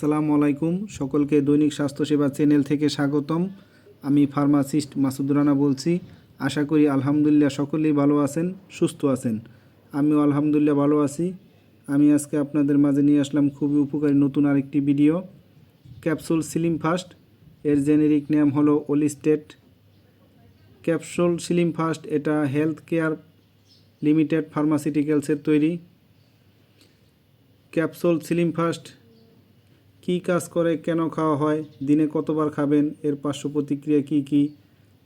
আসসালামু আলাইকুম। সকলকে দৈনিক স্বাস্থ্যসেবা চ্যানেল থেকে স্বাগতম। আমি ফার্মাসিস্ট মাসুদ রানা বলছি। আশা করি আলহামদুলিল্লাহ সকলেই ভালো আছেন, সুস্থ আছেন। আমিও আলহামদুলিল্লাহ ভালো আছি। আমি আজকে আপনাদের মাঝে নিয়ে আসলাম খুবই উপকারী নতুন আরেকটি ভিডিও। ক্যাপসুল সিলিম ফাস্ট, এর জেনেরিক নেম হলো ওলিস্টেট ক্যাপসুল সিলিম ফাস্ট, এটা হেলথ কেয়ার লিমিটেড ফার্মাসিউটিক্যালসের তৈরি। ক্যাপসুল সিলিম ফাস্ট কী কাজ করে, কেন খাওয়া হয়, দিনে কতবার খাবেন, এর পার্শ্ব প্রতিক্রিয়া কী কী,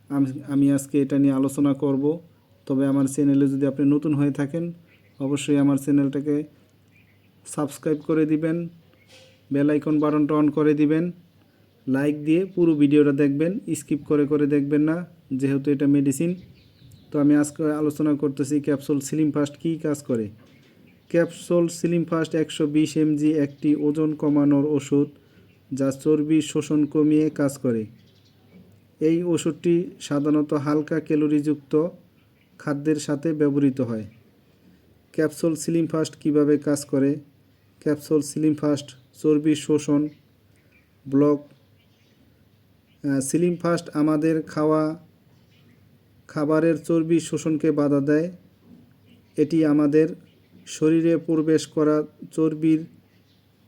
আমি- আজকে এটা নিয়ে আলোচনা করব। তবে আমার চ্যানেলে যদি আপনি নতুন হয়ে থাকেন, অবশ্যই আমার চ্যানেলটাকে সাবস্ক্রাইব করে দিবেন, বেল আইকন বাটনটা অন করে দিবেন, লাইক দিয়ে পুরো ভিডিওটা দেখবেন, স্কিপ করে করে দেখবেন না, যেহেতু এটা মেডিসিন। তো আমি আজকে আলোচনা করতেছি ক্যাপসুল সিলিম ফাস্ট কী কাজ করে। ক্যাপসুল সিলিম ফাস্ট একশো বিশ এমজি একটি ওজন কমানোর ওষুধ যা চর্বি শোষণ কমিয়ে কাজ করে। এই ওষুধটি সাধারণত হালকা ক্যালোরিযুক্ত খাদ্যের সাথে ব্যবহৃত হয়। ক্যাপসুল সিলিম ফাস্ট কীভাবে কাজ করে? ক্যাপসুল সিলিম ফাস্ট চর্বি শোষণ ব্লক সিলিম ফাস্ট আমাদের খাওয়া, খাবারের চর্বি শোষণকে বাধা দেয়। এটি আমাদের শরীরে প্রবেশ করা চর্বির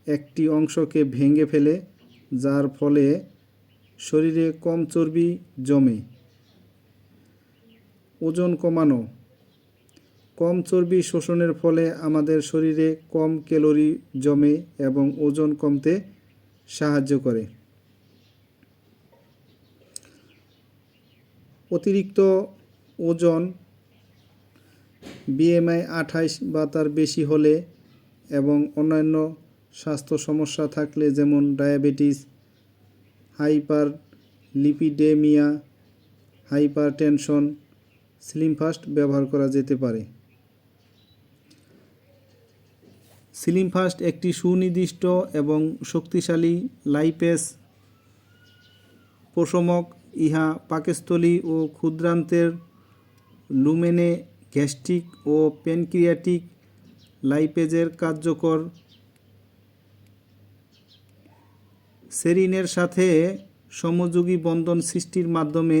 একটি অংশকে ভেঙে ফেলে, যার ফলে শরীরে কম চর্বি জমে। ওজন কমানো। কম চর্বি শোষণের ফলে আমাদের শরীরে কম ক্যালোরি জমে এবং ওজন কমতে সাহায্য করে। অতিরিক্ত ওজন বিএমআই আঠাইশ বা তার বেশি হলে এবং অন্যান্য স্বাস্থ্য সমস্যা থাকলে যেমন diabetes hyperlipidemia hypertension slim fast ব্যবহার করা যেতে পারে। স্লিম ফাস্ট একটি সুনির্দিষ্ট এবং শক্তিশালী লাইপেস পোষমক ইহা পাকস্থলী ও ক্ষুদ্রান্তের লুমেনে গ্যাস্ট্রিক ও প্যানক্রিয়াটিক লাইপেজের কার্যকর সেরিনের সাথে সমযোগী বন্ধন সৃষ্টির মাধ্যমে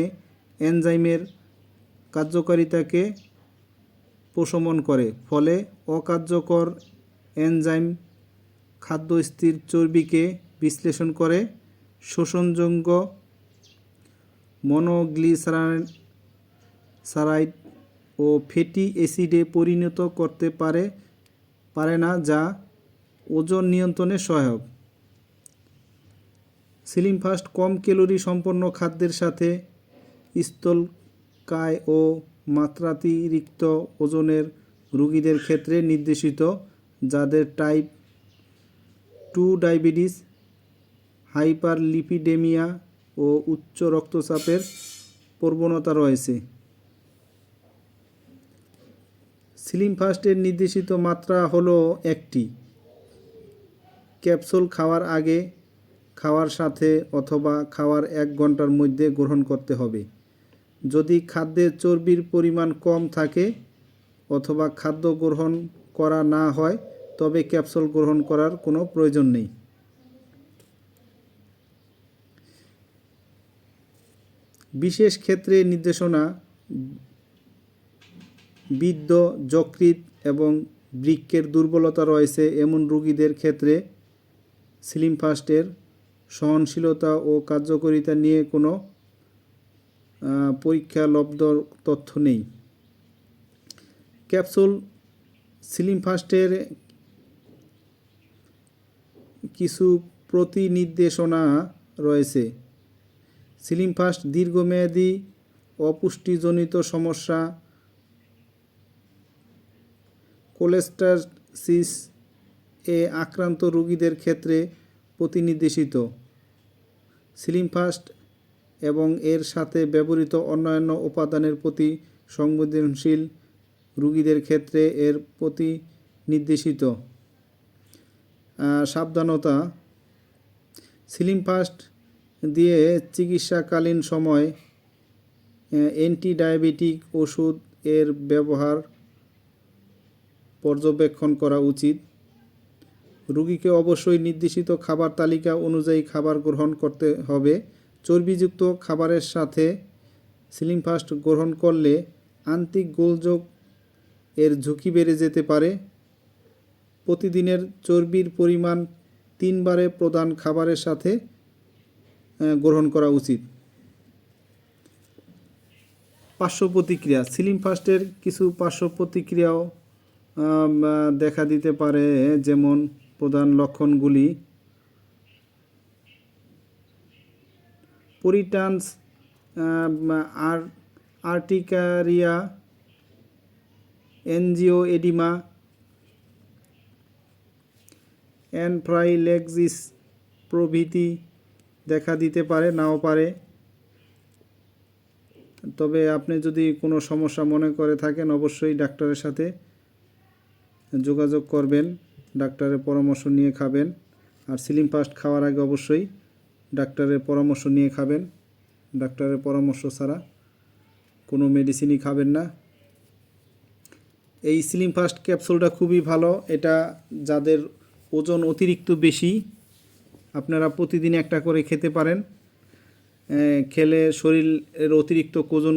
এনজাইমের কার্যকারিতাকে প্রশমন করে, ফলে অকার্যকর এনজাইম খাদ্যস্থির চর্বিকে বিশ্লেষণ করে। শোষণযোগ্য মনোগ্লিসারাইড সারাইড ও ফ্যাটি অ্যাসিডে পরিণত করতে পারে পারে না যা ওজন নিয়ন্ত্রণে সহায়ক। সিলিম ফাস্ট কম ক্যালোরি সম্পন্ন খাদ্যের সাথে স্থলকায় ও মাত্রাতিরিক্ত ওজনের রোগীদের ক্ষেত্রে নির্দেশিত, যাদের type two diabetes hyperlipidemia ও উচ্চ রক্তচাপের প্রবণতা রয়েছে। স্লিম ফাস্টের নির্দেশিত মাত্রা হলো একটি। ক্যাপসুল খাওয়ার আগে, খাওয়ার সাথে অথবা খাওয়ার এক ঘণ্টার মধ্যে গ্রহণ করতে হবে। যদি খাদ্যে চর্বির পরিমাণ কম থাকে অথবা খাদ্য গ্রহণ করা না হয়, তবে ক্যাপসুল গ্রহণ করার কোনো প্রয়োজন নেই। বিশেষ ক্ষেত্রে নির্দেশনা বৃদ্ধ, যকৃৎ এবং বৃক্কের দুর্বলতা রয়েছে এমন রোগীদের ক্ষেত্রে স্লিম ফাস্টের সহনশীলতা ও কার্যকারিতা নিয়ে কোনো পরীক্ষালব্ধ তথ্য নেই। ক্যাপসুল স্লিম ফাস্টের কিছু প্রতিনির্দেশনা রয়েছে। স্লিম ফাস্ট দীর্ঘমেয়াদী অপুষ্টিজনিত সমস্যা কোলেস্টাসিস এ আক্রান্ত রোগীদের ক্ষেত্রে প্রতিনির্দেশিত। স্লিম ফাস্ট এবং এর সাথে ব্যবহৃত অন্যান্য উপাদানের প্রতি সংবেদনশীল রোগীদের ক্ষেত্রে এর প্রতি নির্দেশিত সাবধানতা। স্লিম ফাস্ট দিয়ে চিকিৎসাকালীন সময় অ্যান্টি ডায়াবেটিক ওষুধ এর ব্যবহার পর্যবেক্ষণ করা উচিত। রুগীকে অবশ্যই নির্দেশিত খাবার তালিকা অনুযায়ী খাবার গ্রহণ করতে হবে। চর্বিযুক্ত খাবারের সাথে সিলিং ফাস্ট গ্রহণ করলে আন্তিক গোলযোগ এর ঝুঁকি বেড়ে যেতে পারে। প্রতিদিনের চর্বির পরিমাণ তিনবারে প্রধান খাবারের সাথে গ্রহণ করা উচিত। পার্শ্ব প্রতিক্রিয়া সিলিং ফাস্টের কিছু পার্শ্ব প্রতিক্রিয়াও দেখা দিতে পারে যেমন প্রধান লক্ষণগুলি। পরিটান্স আর, আর্টিকারিয়া এনজিও এডিমা অ্যানফ্রাইলেক্সিস প্রভৃতি দেখা দিতে পারে, নাও পারে। তবে আপনি যদি কোনো সমস্যা মনে করে থাকেন, অবশ্যই ডাক্তারের সাথে যোগাযোগ করবেন, ডাক্তারের পরামর্শ নিয়ে খাবেন, আর সিলিং ফাস্ট খাওয়ার আগে অবশ্যই ডাক্তারের পরামর্শ নিয়ে খাবেন। ডাক্তারের পরামর্শ ছাড়া কোনো মেডিসিনই খাবেন না। এই স্লিম ফাস্ট ক্যাপসুলটা খুবই ভালো। এটা যাদের ওজন অতিরিক্ত বেশি, আপনারা প্রতিদিন একটা করে খেতে পারেন। খেলে শরীরের অতিরিক্ত ওজন,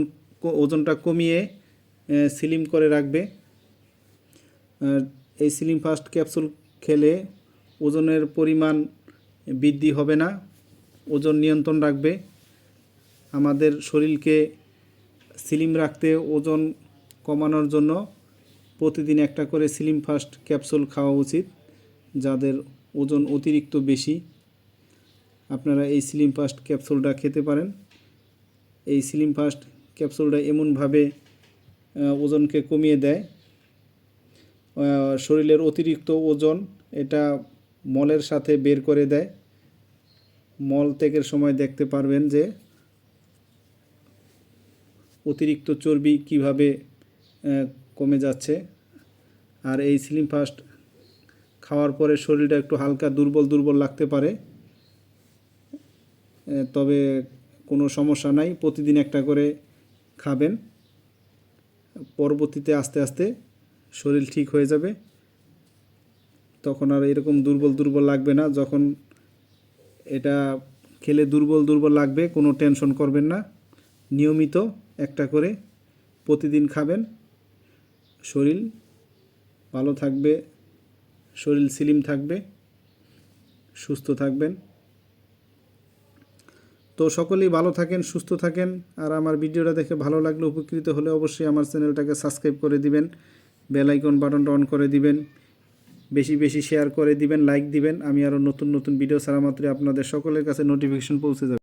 ওজনটা কমিয়ে স্লিম করে রাখবে। এই স্লিম ফাস্ট ক্যাপসুল খেলে ওজনের পরিমাণ বৃদ্ধি হবে না, ওজন নিয়ন্ত্রণ রাখবে। আমাদের শরীরকে স্লিম রাখতে ওজন কমানোর জন্য প্রতিদিন একটা করে স্লিম ফাস্ট ক্যাপসুল খাওয়া উচিত, যাদের ওজন অতিরিক্ত বেশি। আপনারা এই স্লিম ফাস্ট ক্যাপসুলটা খেতে পারেন। এই স্লিম ফাস্ট ক্যাপসুলটা এমনভাবে ওজনকে কমিয়ে দেয় শরীরের অতিরিক্ত ওজন এটা মলের সাথে বের করে দেয়। মল ত্যাগের সময় দেখতে পারবেন যে অতিরিক্ত চর্বি কীভাবে কমে যাচ্ছে। আর এই স্লিম ফাস্ট খাওয়ার পরে শরীরটা একটু হালকা দুর্বল দুর্বল লাগতে পারে। তবে কোনো সমস্যা নাই, প্রতিদিন একটা করে খাবেন। পরবর্তীতে আস্তে আস্তে শরীর ঠিক হয়ে যাবে, তখন আর এরকম দুর্বল দুর্বল লাগবে না। যখন এটা খেলে দুর্বল দুর্বল লাগবে, কোনো টেনশন করবেন না। নিয়মিত একটা করে প্রতিদিন খাবেন। শরীর ভালো থাকবে, শরীর স্লিম থাকবে, সুস্থ থাকবেন। তো সকলেই ভালো থাকেন, সুস্থ থাকেন। আর আমার ভিডিওটা দেখে ভালো লাগলে উপকৃত হলে অবশ্যই আমার চ্যানেলটাকে সাবস্ক্রাইব করে দিবেন। বেল আইকন বাটনটা অন করে দিবেন। বেশি বেশি শেয়ার করে দিবেন লাইক দিবেন। আমি আরও নতুন নতুন ভিডিও ছাড়া মাত্রই আপনাদের সকলের কাছে নোটিফিকেশন পৌঁছে যাবে।